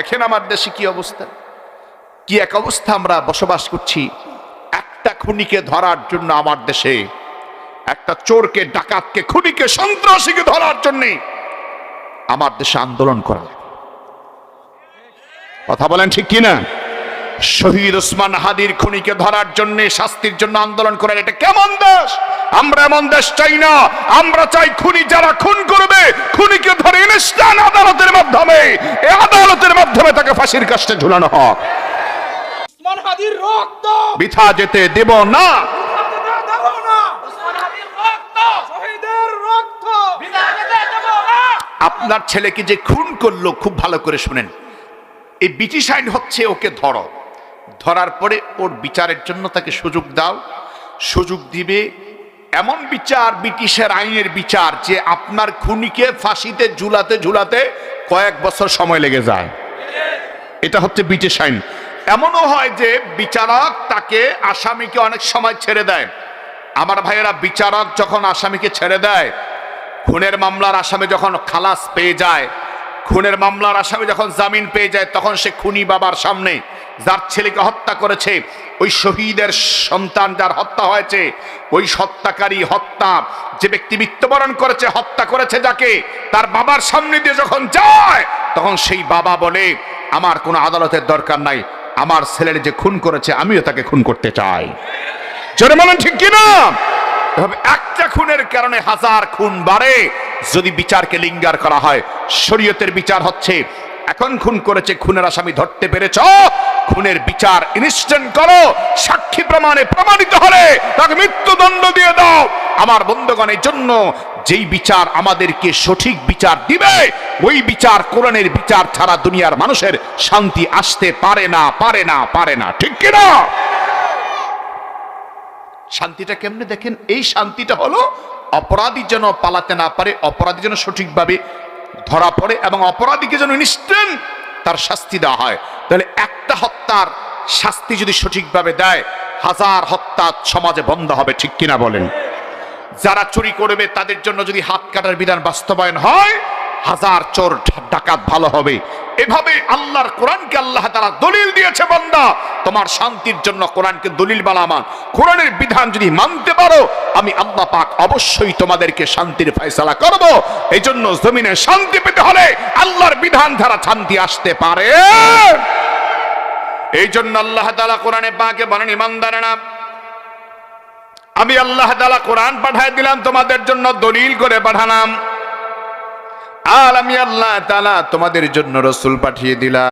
দেখেন আমার দেশে কি অবস্থা? কি এক অবস্থা আমরা বসবাস করছি? একটা খুনিকে ধরার জন্য আমার দেশে, একটা চোরকে, ডাকাতকে, খুনিকে, সন্ত্রাসীকে ধরার জন্য আমার দেশে আন্দোলন করা। কথা বলেন ঠিক কিনা শহীদ ওসমান হাদির খুনিকে ধরার জন্য, শাস্তির জন্য আন্দোলন করেন এটা কেমন দেশ? আমরা এমন দেশ চাই না। আমরা চাই খুনি যারা খুন করবে, খুনিকে ধরে ইনস্টান আদালতের মাধ্যমে এই আদালতের মাধ্যমে তাকে ফাঁসির কাষ্টে ঝুলানো হোক। রক্ত। বিথা যেতে দেব না। আপনার ছেলেকে যে খুন করল খুব ভালো করে শুনেন। এই ব্রিটিশ আইন হচ্ছে ওকে ধরো। ধরার পরে ওর বিচারের জন্য তাকে সুযোগ দাও। সুযোগ দিবে এমন বিচার ব্রিটিশের আইনের বিচার যে আপনার খুনিকে ফাঁসিতে ঝুলাতে ঝুলাতে কয়েক বছর সময় লেগে যায়। এটা হচ্ছে ব্রিটিশ আইন। এমনও হয় যে বিচারক তাকে আসামিকে অনেক সময় ছেড়ে দেয়। আমার ভাইয়েরা, বিচারক যখন আসামিকে ছেড়ে দেয়, খুনের মামলার আসামি যখন খালাস পেয়ে যায়, খুনের মামলার আসামি যখন জামিন পেয়ে যায়, তখন সে খুনি বাবার সামনে যার ছেলেকে হত্যা করেছে, ওই শহীদের সন্তান যার হত্যা হয়েছে, ওই হত্যাকারী হত্যা, যে ব্যক্তি মৃত্যুবরণ করেছে, হত্যা করেছে যাকে, তার বাবার সামনে দিয়ে যখন যায়, তখন সেই বাবা বলে আমার কোনো আদালতের দরকার নাই। আমার ছেলের যে খুন করেছে, আমিও তাকে খুন করতে চাই। জোরে বলেন ঠিক কিনা? একটা খুনের কারণে হাজার খুন বাড়ে। যদি বিচারকে লিঙ্গার করা হয়, শরীয়তের বিচার হচ্ছে, এখন খুন করেছে, খুনের আসামি ধরতে পেরেছ, খুনের বিচার ইনস্ট্যান্ট করো, সাক্ষী প্রমাণে প্রমাণিত হলে তাকে মৃত্যুদণ্ড দিয়ে দাও। আমার বন্ধুগণের জন্য যেই বিচার আমাদেরকে সঠিক বিচার দিবে, ওই বিচার কোরআনের বিচার ছাড়া দুনিয়ার মানুষের শান্তি আসতে পারে না পারে না পারে না। ঠিক কিনা? শান্তিটা কেমনে দেখেন? এই শান্তিটা হলো অপরাধী যেন পালাতে না পারে, অপরাধী যেন সঠিকভাবে ধরা পড়ে এবং অপরাধীকে যেন ইনস্ট্যান্ট তার শাস্তি দেওয়া হয়। তাহলে একটা হত্যার শাস্তি যদি সঠিকভাবে দেয়, হাজার হত্যা সমাজে বন্ধ হবে। ঠিক কিনা বলেন? যারা চুরি করবে, তাদের জন্য যদি হাত কাটার বিধান বাস্তবায়ন হয়, হাজার চোর ডাকাত ভালো হবে। এভাবে আল্লাহর কোরআনকে আল্লাহ তারা দলিল দিয়েছে, বান্দা। তোমার শান্তির জন্য কোরআনকে দলিল বানামান কোরআনের বিধান যদি মানতে পারো, আমি আল্লাহ পাক অবশ্যই তোমাদেরকে শান্তির ফয়সালা করব। এই জন্য জমিনে শান্তি পেতে হলে আল্লাহর বিধান দ্বারা শান্তি আসতে পারে। এই জন্য আল্লাহ তাআলা কোরআনে পাকে বলেন, ইমানদারেরা আমি আল্লাহ তালা কোরআন পাঠায় দিলাম, তোমাদের জন্য দলিল করে পাঠালাম। আর আমি আল্লাহ তালা তোমাদের জন্য রসুল পাঠিয়ে দিলাম।